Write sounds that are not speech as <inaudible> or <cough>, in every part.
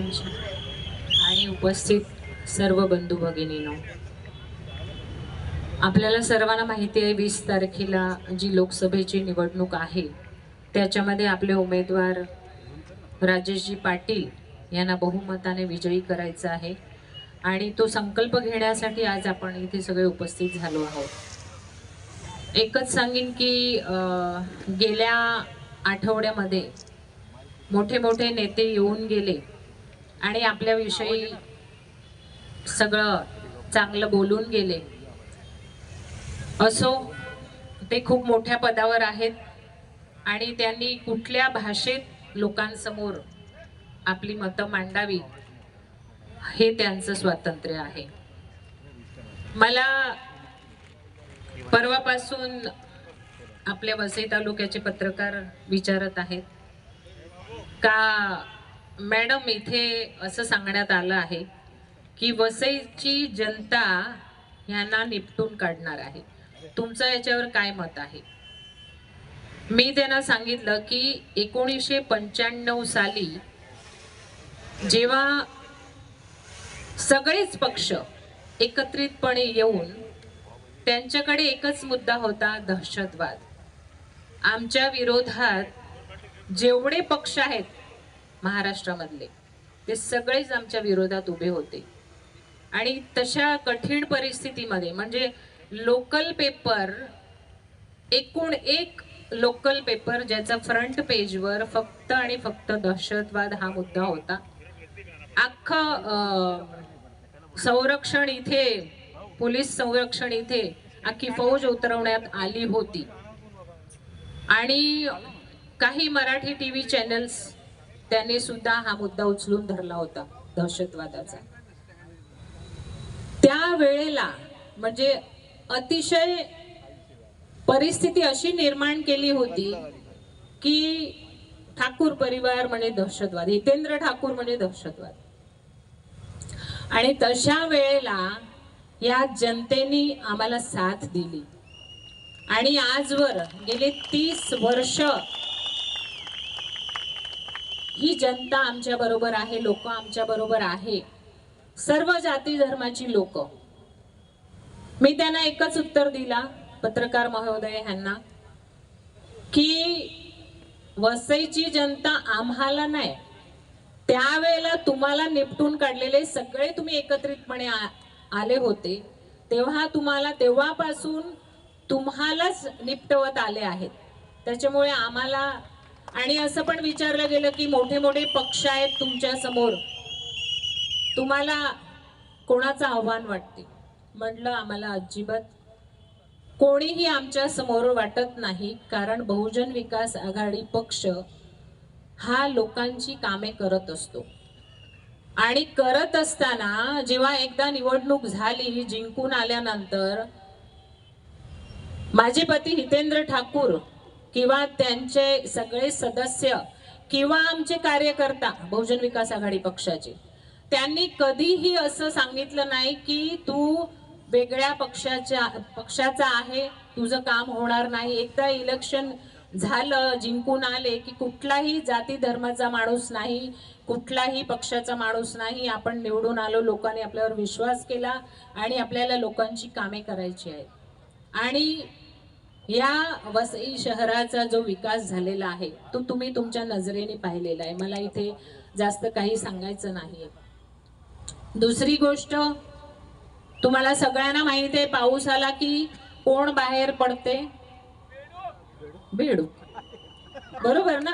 सरपंच आणि उपस्थित सर्व बंधू भगिनीनो आपल्याला सर्वांना माहिती आहे वीस तारखेला जी लोकसभेची निवडणूक आहे त्याच्यामध्ये आपले उमेदवार राजेशजी पाटील यांना बहुमताने विजयी करायचं आहे. आणि तो संकल्प घेण्यासाठी आज आपण इथे सगळे उपस्थित झालो आहोत. एकच सांगेन की गेल्या आठवड्यामध्ये मोठे मोठे नेते येऊन गेले. आणि आपल्याविषयी सगळं चांगलं बोलून गेले. असो ते खूप मोठ्या पदावर आहेत आणि त्यांनी कुठल्या भाषेत लोकांसमोर आपली मतं मांडावी हे त्यांचं स्वातंत्र्य आहे. मला परवापासून आपल्या वसई तालुक्याचे पत्रकार विचारत आहेत का मॅडम इथे असं सांगण्यात आलं आहे की वसईची जनता ह्यांना निपटून काढणार आहे. तुमचं याच्यावर काय मत आहे? मी त्यांना सांगितलं की एकोणीसशे पंच्याण्णव साली जेव्हा सगळेच पक्ष एकत्रितपणे येऊन त्यांच्याकडे एकच मुद्दा होता दहशतवाद. आमच्या विरोधात जेवढे पक्ष आहेत महाराष्ट्रामधले. ते सगळेच आमच्या विरोधात उभे होते. आणि तशा कठीण परिस्थितीमध्ये म्हणजे लोकल पेपर एकूण एक लोकल पेपर ज्याचा फ्रंट पेजवर फक्त आणि फक्त दहशतवाद हा मुद्दा होता. अख्खा संरक्षण इथे पोलीस संरक्षण इथे अख्खी फौज उतरवण्यात आली होती. आणि काही मराठी टी व्ही चॅनल्स त्यांनी सुद्धा हा मुद्दा उचलून धरला होता दहशतवादाचा. त्या वेळेला म्हणजे अतिशय परिस्थिती अशी निर्माण केली होती की ठाकूर परिवार म्हणजे दहशतवाद हितेंद्र ठाकूर म्हणजे दहशतवाद. आणि तशा वेळेला या जनतेने आम्हाला साथ दिली. आणि आजवर गेले तीस वर्ष ही जनता आमच्या बरोबर आहे लोक आमच्या बरोबर आहे. सर्व जाती धर्माची लोक. मी त्यांना एकच उत्तर दिला पत्रकार महोदय यांना की वसईची जनता आम्हाला नाही. त्यावेळेला तुम्हाला निपटून काढलेले सगळे तुम्ही एकत्रितपणे आ- आले होते. तेव्हा तुम्हाला तेव्हापासून तुम्हालाच निपटवत आले आहेत. त्याच्यामुळे आम्हाला आणि असं पण विचारलं गेलं की मोठे मोठे पक्ष आहेत तुमच्यासमोर. तुम्हाला कोणाचं आव्हान वाटते? म्हटलं आम्हाला अजिबात कोणीही आमच्यासमोर वाटत नाही कारण बहुजन विकास आघाडी पक्ष हा लोकांची कामे करत असतो. आणि करत असताना जेव्हा एकदा निवडणूक झाली जिंकून आल्यानंतर माझे पती हितेंद्र ठाकूर किंवा त्यांचे सगळे सदस्य किंवा आमचे कार्यकर्ता बहुजन विकास आघाडी पक्षाचे त्यांनी कधीही असं सांगितलं नाही की तू वेगळ्या पक्षाच्या पक्षाचा आहे तुझं काम होणार नाही. एकदा इलेक्शन झालं जिंकून आले की कुठलाही जाती धर्माचा माणूस नाही कुठलाही पक्षाचा माणूस नाही. आपण निवडून आलो लोकांनी आपल्यावर विश्वास केला आणि आपल्याला लोकांची कामे करायची आहेत. आणि या वसई शहराचा जो विकास झालेला आहे तो तुम्ही तुमच्या नजरेने पाहिलेला आहे. मला इथे जास्त काही सांगायचं नाही दुसरी गोष्ट तुम्हाला सगळ्यांना माहिती आहे पाऊस आला की कोण बाहेर पडते? बेडू बरोबर ना?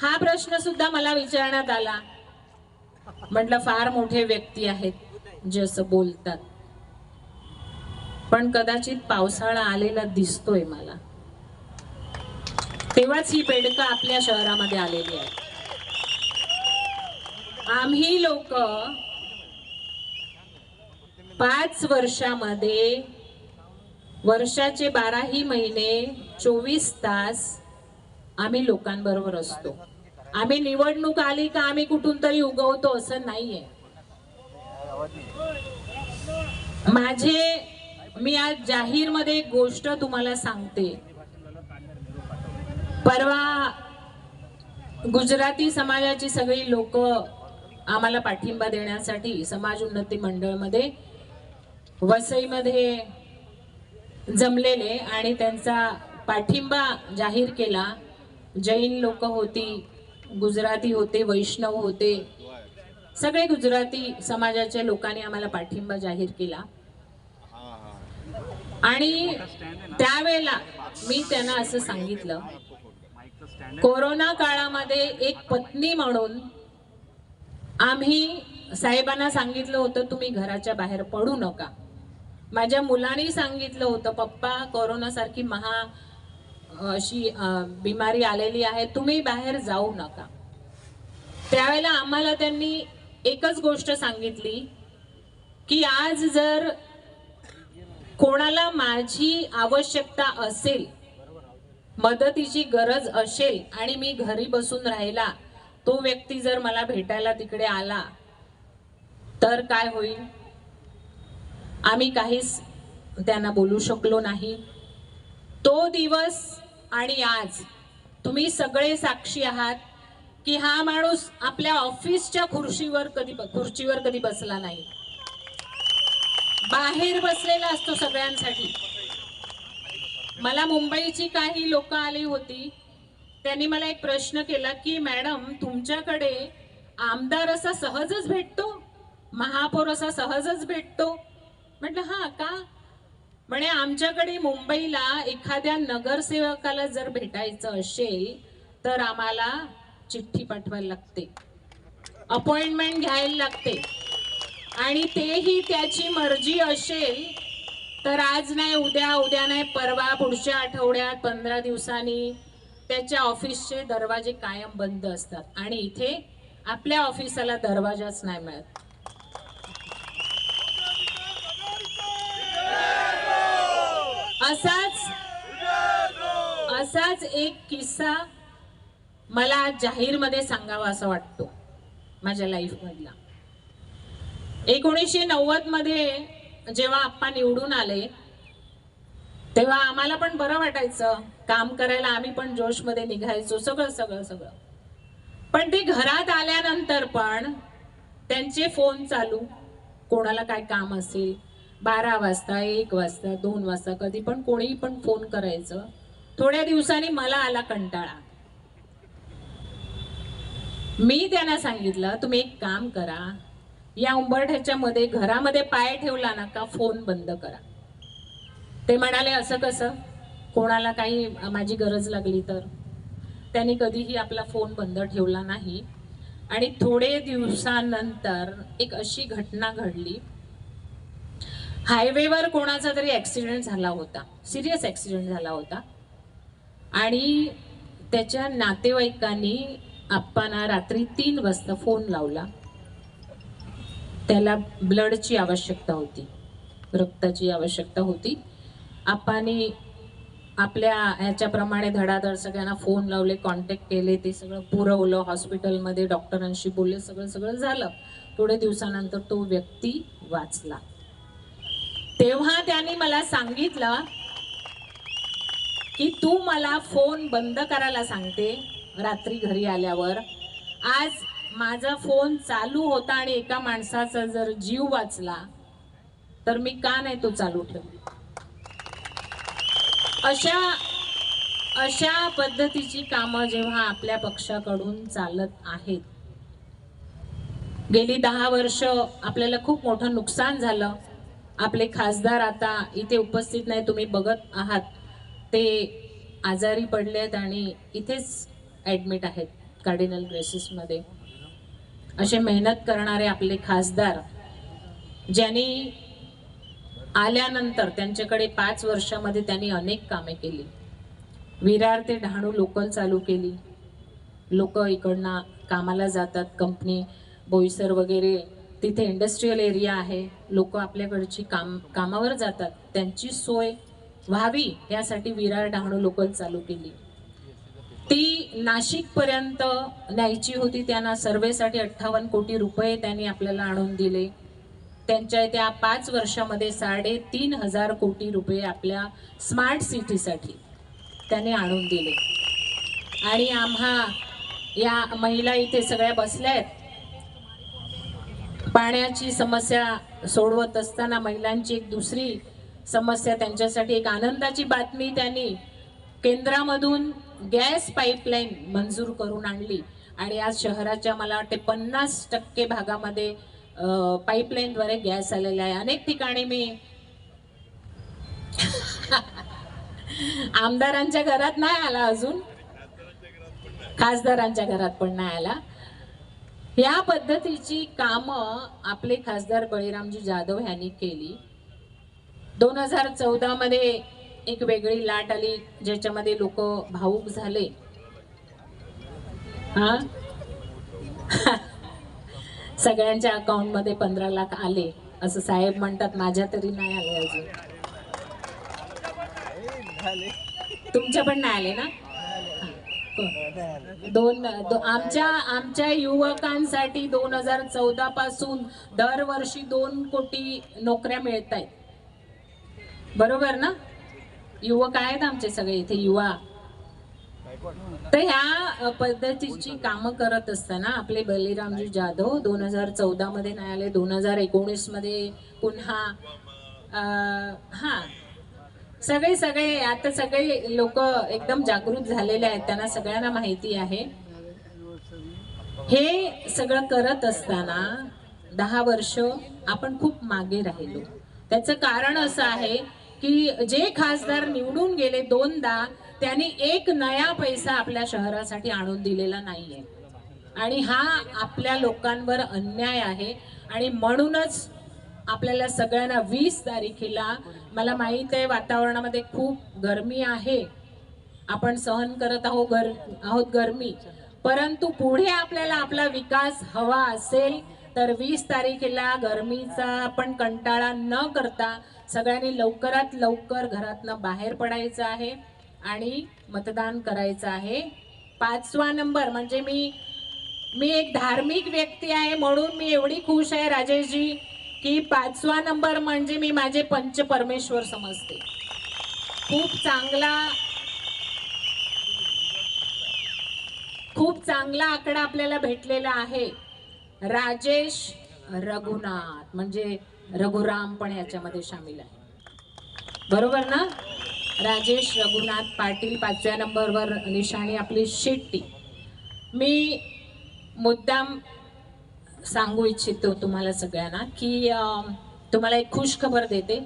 हा प्रश्न सुद्धा मला विचारण्यात आला. म्हटलं फार मोठे व्यक्ती आहेत जे असं बोलतात. पण कदाचित पावसाळा आलेला दिसतोय मला. तेव्हाच ही बेडकं आपल्या शहरामध्ये आलेली आहे आम्ही लोक पाच वर्षामध्ये वर्षाचे बाराही महिने चोवीस तास आम्ही लोकांबरोबर असतो. आम्ही निवडणूक आली का आम्ही कुठून तरी उगवतो असं नाहीये. माझे मी आज जाहीरमध्ये एक गोष्ट तुम्हाला सांगते. परवा गुजराती समाजाची सगळी लोक आम्हाला पाठिंबा देण्यासाठी समाज उन्नती मंडळमध्ये वसईमध्ये जमलेले आणि त्यांचा पाठिंबा जाहीर केला. जैन लोक होती गुजराती होते वैष्णव होते. सगळे गुजराती समाजाच्या लोकांनी आम्हाला पाठिंबा जाहीर केला. आणि त्यावेळेला मी त्यांना असं सांगितलं कोरोना काळामध्ये एक पत्नी म्हणून आम्ही साहेबांना सांगितलं होतं तुम्ही घराच्या बाहेर पडू नका. माझ्या मुलांनी सांगितलं होतं पप्पा कोरोनासारखी महा अशी बिमारी आलेली आहे तुम्ही बाहेर जाऊ नका. त्यावेळेला आम्हाला त्यांनी एकच गोष्ट सांगितली की आज जर कोणाला माझी आवश्यकता असेल मदतीची गरज असेल आणि मी घरी बसून राहिला तो व्यक्ती जर मला भेटायला तिकडे आला तर काय होईल? आम्ही काहीच त्यांना बोलू शकलो नाही. तो दिवस आणि आज तुम्ही सगळे साक्षी आहात की हा माणूस आपल्या ऑफिसच्या खुर्चीवर कधी खुर्चीवर कधी बसला नाही. बाहेर बसलेला असतो सगळ्यांसाठी. मला मुंबईची काही लोक आली होती. त्यांनी मला एक प्रश्न केला की मॅडम तुमच्याकडे आमदार असा सहजच भेटतो? महापौर असा सहजच भेटतो? म्हटलं हा का? म्हणे आमच्याकडे मुंबईला एखाद्या नगरसेवकाला जर भेटायचं असेल तर आम्हाला चिठ्ठी पाठवायला लागते. अपॉइंटमेंट घ्यायला लागते. आणि तेही त्याची मर्जी असेल तर आज नाही उद्या उद्या नाही परवा पुढच्या आठवड्यात पंधरा दिवसांनी त्याच्या ऑफिसचे दरवाजे कायम बंद असतात. आणि इथे आपल्या ऑफिसाला दरवाजाच नाही मिळत. असाच असाच एक किस्सा मला जाहीरमध्ये सांगावा असा वाटतो माझ्या लाईफ मधला. एकोणीसशे नव्वदमध्ये जेव्हा आप्पा निवडून आले तेव्हा आम्हाला पण बरं वाटायचं. काम करायला आम्ही पण जोशमध्ये निघायचो सगळं सगळं सगळं. पण ते घरात आल्यानंतर पण त्यांचे फोन चालू. कोणाला काय काम असेल? बारा वाजता एक वाजता दोन वाजता कधी पण कोणीही पण फोन करायचं. थोड्या दिवसांनी मला आला कंटाळा. मी त्यांना सांगितलं तुम्ही एक काम करा या उंबरठ्याच्या मध्ये घरामध्ये पाय ठेवला ना का फोन बंद करा. ते म्हणाले असं कसं? कोणाला काही माझी गरज लागली तर? त्यांनी कधीही आपला फोन बंद ठेवला नाही. आणि थोडे दिवसानंतर एक अशी घटना घडली. हायवेवर कोणाचा तरी ॲक्सिडेंट झाला होता. सिरियस ॲक्सिडेंट झाला होता. आणि त्याच्या नातेवाईकांनी आप्पांना रात्री तीन वाजता फोन लावला. त्याला ब्लडची आवश्यकता होती. रक्ताची आवश्यकता होती. आपाने आपल्या ह्याच्याप्रमाणे धडाधड सगळ्यांना फोन लावले कॉन्टॅक्ट केले ते सगळं पुरवलं हॉस्पिटलमध्ये डॉक्टरांशी बोलले सगळं सगळं झालं. थोडे दिवसानंतर तो व्यक्ती वाचला. तेव्हा त्यांनी मला सांगितलं की तू मला फोन बंद करायला सांगते रात्री घरी आल्यावर. आज माझा फोन चालू होता आणि एका माणसाचा जर जीव वाचला तर मी का नाही तो चालू ठेवू अशा अशा पद्धतीची कामं जेव्हा आपल्या पक्षाकडून चालत आहेत. गेली दहा वर्ष आपल्याला खूप मोठं नुकसान झालं. आपले खासदार आता इथे उपस्थित नाही तुम्ही बघत आहात. ते आजारी पडलेत आणि इथेच ॲडमिट आहेत कार्डिनल ग्रेसेसमध्ये असे मेहनत करणारे आपले खासदार ज्यांनी आल्यानंतर त्यांच्याकडे पाच वर्षामध्ये त्यांनी अनेक कामे केली. विरार ते डहाणू लोकल चालू केली. लोक इकडनं कामाला जातात कंपनी बोईसर वगैरे. तिथे इंडस्ट्रीयल एरिया आहे. लोक आपल्याकडची काम कामावर जातात. त्यांची सोय व्हावी यासाठी विरार डहाणू लोकल चालू केली. ती नाशिकपर्यंत न्यायची होती. त्यांना सर्वेसाठी अठ्ठावन्न कोटी रुपये त्यांनी आपल्याला आणून दिले. त्यांच्या त्या पाच वर्षामध्ये साडेतीन हजार कोटी रुपये आपल्या स्मार्ट सिटीसाठी त्यांनी आणून दिले. आणि आम्हा या महिला इथे सगळ्या बसल्या आहेत. पाण्याची समस्या सोडवत असताना महिलांची एक दुसरी समस्या त्यांच्यासाठी एक आनंदाची बातमी त्यांनी केंद्रामधून गॅस पाईपलाईन मंजूर करून आणली. आणि आज शहराच्या मला वाटते पन्नास टक्के भागामध्ये पाईपलाईनद्वारे गॅस आलेला आहे. अनेक ठिकाणी मी आमदारांच्या घरात नाही आला अजून. खासदारांच्या घरात पण नाही आला. या पद्धतीची कामं आपले खासदार बळीरामजी जाधव यांनी केली. दोन हजार चौदामध्ये एक वेगळी लाट आली ज्याच्यामध्ये लोक भाऊक झाले. हा? <laughs> सगळ्यांच्या अकाउंटमध्ये पंधरा लाख आले असं साहेब म्हणतात माझ्या तरी नाही आले अजून. तुमच्या पण नाही आले ना? दोन दो- आमच्या आमच्या युवकांसाठी दोन हजार चौदा पासून दरवर्षी दोन कोटी नोकऱ्या मिळत आहेत बरोबर ना? युवक आहेत आमचे सगळे इथे युवा. तर ह्या पद्धतीची कामं करत असताना आपले बलिरामजी जाधव दोन हजार चौदा मध्ये नाही आले दोन हजार एकोणीसमध्ये पुन्हा हा. सगळे सगळे आता सगळे लोक एकदम जागृत झालेले आहेत त्यांना सगळ्यांना माहिती आहे. हे सगळं करत असताना दहा वर्ष आपण खूप मागे राहिलो. त्याचं कारण असं आहे की जे खासदार निवडून गेले दोनदा त्यांनी एक नया पैसा आपल्या शहरासाठी आणून दिलेला नाहीये. आणि हा आपल्या लोकांवर अन्याय आहे. आणि म्हणूनच आपल्याला सगळ्यांना वीस तारखेला मला माहीत आहे वातावरणामध्ये खूप गरमी आहे. आपण सहन करत आहोत गर आहोत गरमी. परंतु पुढे आपल्याला आपला विकास हवा असेल तर वीस तारखेला गरमीचा आपण कंटाळा न करता सगळ्यांनी लवकरात लवकर घरातनं बाहेर पडायचं आहे आणि मतदान करायचं आहे. पाचवा नंबर म्हणजे मी मी एक धार्मिक व्यक्ती आहे म्हणून मी एवढी खुश आहे राजेशजी की पाचवा नंबर म्हणजे मी माझे पंच परमेश्वर समजते. खूप चांगला खूप चांगला आकडा आपल्याला भेटलेला आहे. राजेश रघुनाथ म्हणजे रघुराम पण याच्यामध्ये सामील आहे. बरोबर ना? राजेश रघुनाथ पाटील पाचव्या नंबरवर निशाणी आपली शेट्टी मी मुद्दाम सांगू इच्छितो तुम्हाला सगळ्यांना की तुम्हाला एक खुश खबर देते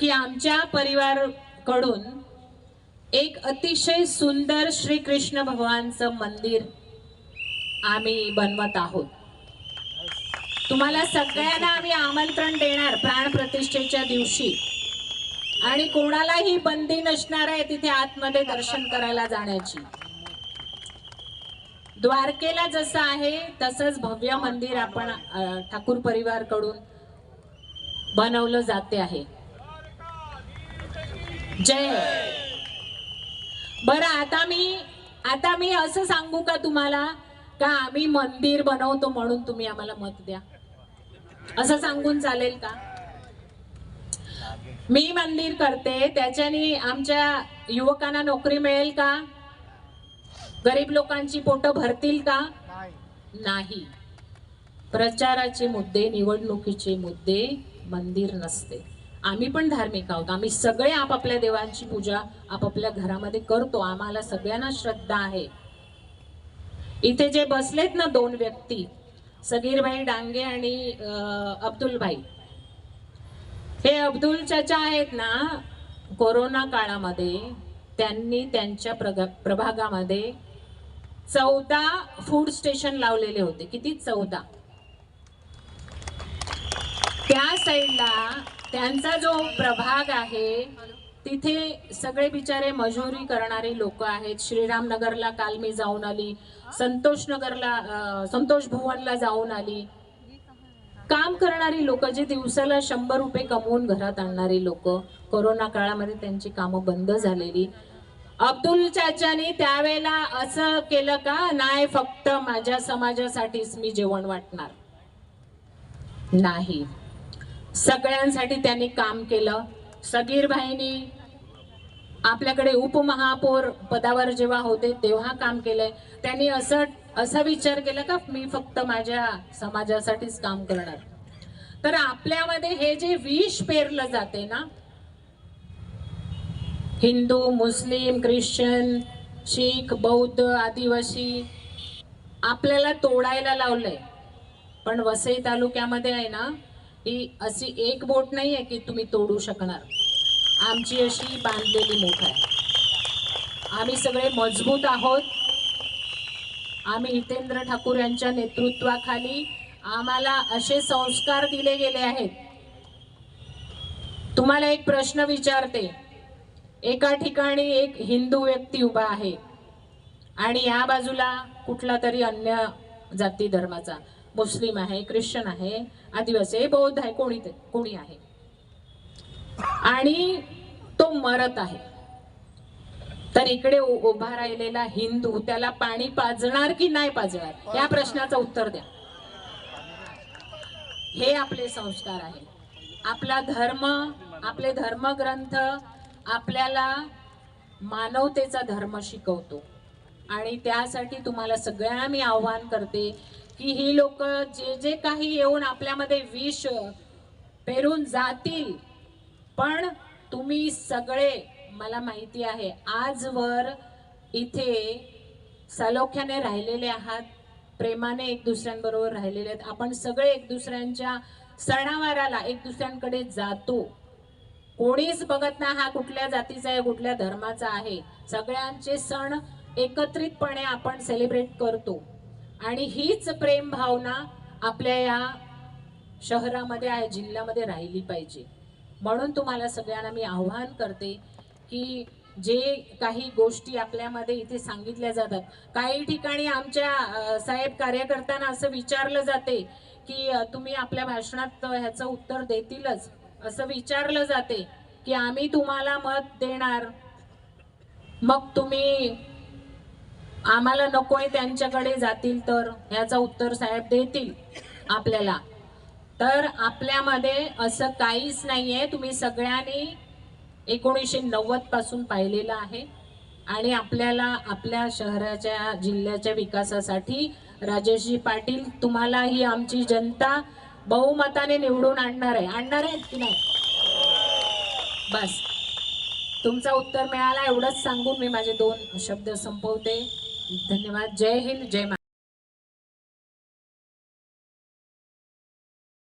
की आमच्या परिवारकडून एक अतिशय सुंदर श्रीकृष्ण भगवानचं मंदिर आम्ही बनवत आहोत. तुम्हाला सगळ्यांना आम्ही आमंत्रण देणार प्राण प्रतिष्ठेच्या दिवशी. आणि कोणालाही बंदी नसणार आहे तिथे आतमध्ये दर्शन करायला जाण्याची. द्वारकेला जसं आहे तसंच भव्य मंदिर आपण ठाकूर परिवारकडून बनवलं जाते आहे. जय. बरं आता मी आता मी असं सांगू का तुम्हाला? का आम्ही मंदिर बनवतो म्हणून तुम्ही आम्हाला मत द्या? असं सांगून चालेल का? मी मंदिर करते. त्याच्याने आमच्या युवकांना नोकरी मिळेल का? गरीब लोकांची पोटं भरतील का? नाही. प्रचाराचे मुद्दे निवडणुकीचे मुद्दे मंदिर नसते. आम्ही पण धार्मिक आहोत. आम्ही सगळे आपापल्या देवांची पूजा आपापल्या घरामध्ये करतो. आम्हाला सगळ्यांना श्रद्धा आहे. इथे जे बसलेत ना दोन व्यक्ती सगीरभाई डांगे आणि अं, अब्दुलभाई हे अब्दुल चाचा आहेत ना कोरोना काळामध्ये त्यांनी त्यांच्या प्रभागामध्ये चौदा फूड स्टेशन लावलेले होते. किती? चौदा. त्या साईडला त्यांचा जो प्रभाग आहे तिथे सगळे बिचारे मजुरी करणारे लोक आहेत. श्रीरामनगरला काल मी जाऊन आली. संतोष नगरला संतोष भुवनला जाऊन आली. काम करणारी लोक जे दिवसाला शंभर रुपये कमवून घरात आणणारी लोक कोरोना काळामध्ये त्यांची कामं बंद झालेली. अब्दुल चाचानी त्यावेळेला असं केलं का नाही फक्त माझ्या समाजासाठीच मी जेवण वाटणार. नाही. सगळ्यांसाठी त्यांनी काम केलं. सगीर भाईनी आपल्याकडे उपमहापौर पदावर जेव्हा होते तेव्हा काम केलंय. त्यांनी असं असा विचार केला का मी फक्त माझ्या समाजासाठीच काम करणार? तर आपल्यामध्ये हे जे विष पेरलं जाते ना हिंदू मुस्लिम ख्रिश्चन शीख बौद्ध आदिवासी आपल्याला तोडायला लावलंय. पण वसई तालुक्यामध्ये आहे ना ही अशी एक बोट नाही आहे की तुम्ही तोडू शकणार. आमची अशी बांधलेली मोठ आहे. आम्ही सगळे मजबूत आहोत. आम्ही हितेंद्र ठाकूर यांच्या नेतृत्वाखाली आम्हाला असे संस्कार दिले गेले आहेत. तुम्हाला एक प्रश्न विचारते. एका ठिकाणी एक हिंदू व्यक्ती उभा आहे आणि या बाजूला कुठला तरी अन्य जाती धर्माचा. मुस्लिम आहे ख्रिश्चन आहे आदिवासी आहे बौद्ध आहे कोणी कोणी आहे. आणि तो मरत आहे. तर इकडे उभा राहिलेला हिंदू त्याला पाणी पाजणार की नाही पाजणार या प्रश्नाचं उत्तर द्या. हे आपले संस्कार आहे आपला धर्म आपले धर्मग्रंथ आपल्याला मानवतेचा धर्म शिकवतो. आणि त्यासाठी तुम्हाला सगळ्यांना मी आव्हान करते की ही लोक जे जे काही येऊन आपल्यामध्ये विष पेरून जातील पण तुम्ही सगळे मला माहिती आहे आजवर इथे सलोख्याने राहिलेले आहात प्रेमाने एक दुसऱ्यांबरोबर राहिलेले आहेत. आपण सगळे एक दुसऱ्यांच्या सणावाराला एक दुसऱ्यांकडे जातो. कोणीच बघत नाही हा कुठल्या जातीचा आहे कुठल्या धर्माचा आहे. सगळ्यांचे सण एकत्रितपणे आपण सेलिब्रेट करतो. आणि हीच प्रेम भावना आपल्या या शहरामध्ये आहे जिल्ह्यामध्ये राहिली पाहिजे. म्हणून तुम्हाला सगळ्यांना मी आव्हान करते की जे काही गोष्टी आपल्यामध्ये इथे सांगितल्या जातात. काही ठिकाणी आमच्या साहेब कार्यकर्त्यांना असं विचारलं जाते की तुम्ही आपल्या भाषणात ह्याचं उत्तर देतीलच. असं विचारलं जाते की आम्ही तुम्हाला मत देणार. मग तुम्ही आम्हाला नकोय त्यांच्याकडे जातील तर ह्याचं उत्तर साहेब देतील आपल्याला. तर आपल्यामध्ये असं काहीच नाहीये. तुम्ही सगळ्यांनी एकोणीसशे नव्वदपासून पाहिलेलं आहे. आणि आपल्याला आपल्या शहराच्या जिल्ह्याच्या विकासासाठी राजेशजी पाटील तुम्हाला ही आमची जनता बहुमताने निवडून आणणार आहे. आणणार आहेत की नाही? बस. तुमचं उत्तर मिळाला एवढंच सांगून मी माझे दोन शब्द संपवते. धन्यवाद. जय हिंद जय